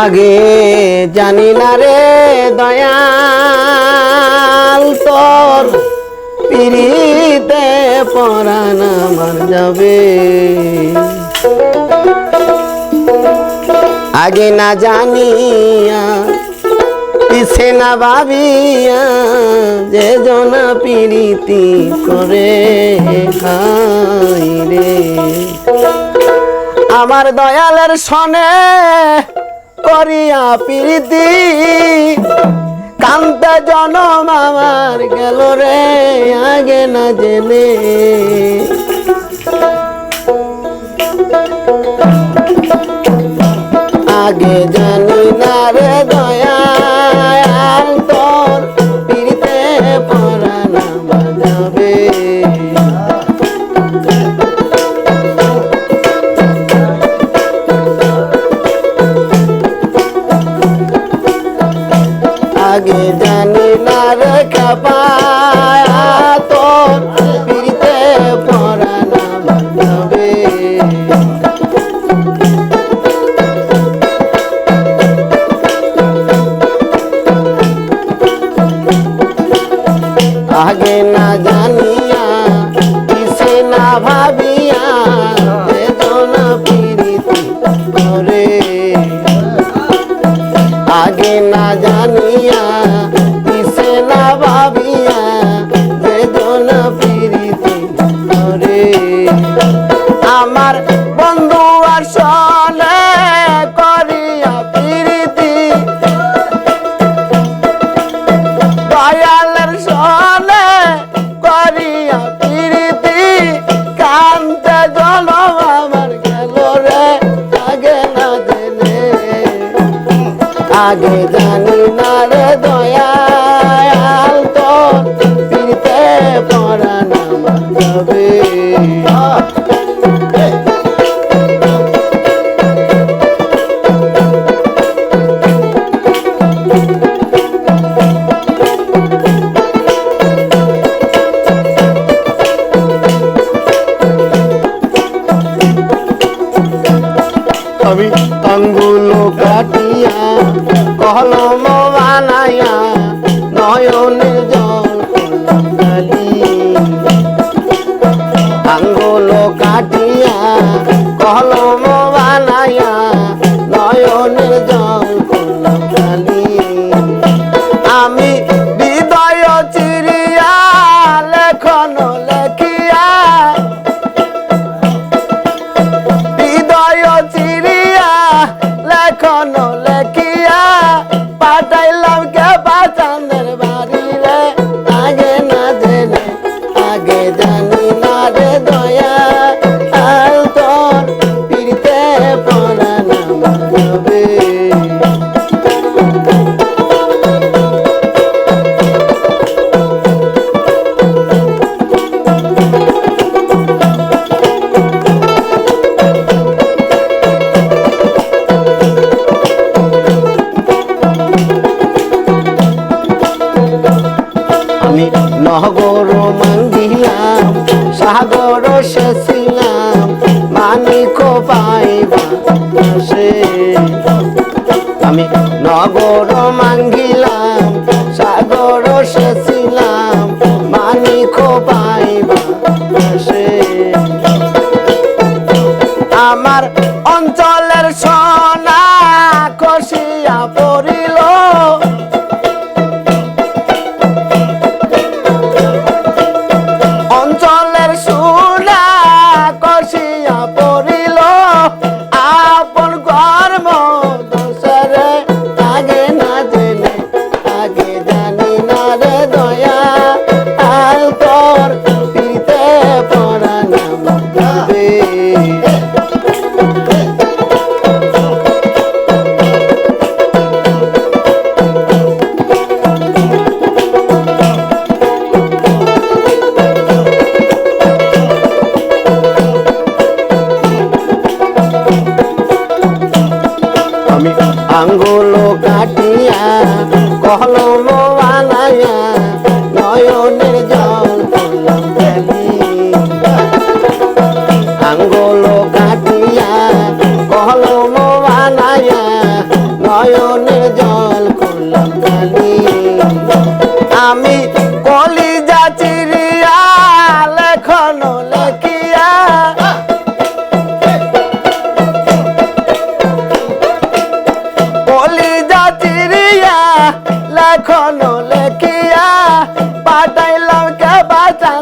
আগে জানি না রে দয়াল তোর পিড়িতে পরাণ আমার যাবে। আগে না জানিয়া, পিছে না ভাবিয়া যে জনা পিড়িতি করে রে। আমার দয়ালের সনে করিয়া প্রীতি। কান্তা জনম আমার গেল রে, আগে না জেনে। আগে জানি না রে দয়াল আগে জানি আগে জানি না কলম বানাইয়া নয়নে আমি নহগর মাঙ্গিলাম সাগর শেষিলাম মানিক পাইবা সে আমি নগর মাঙ্গিলাম সাগর শেষিলাম আঙ্গুলো কাটিয়া কলম বানাইয়া নয়নের জল ta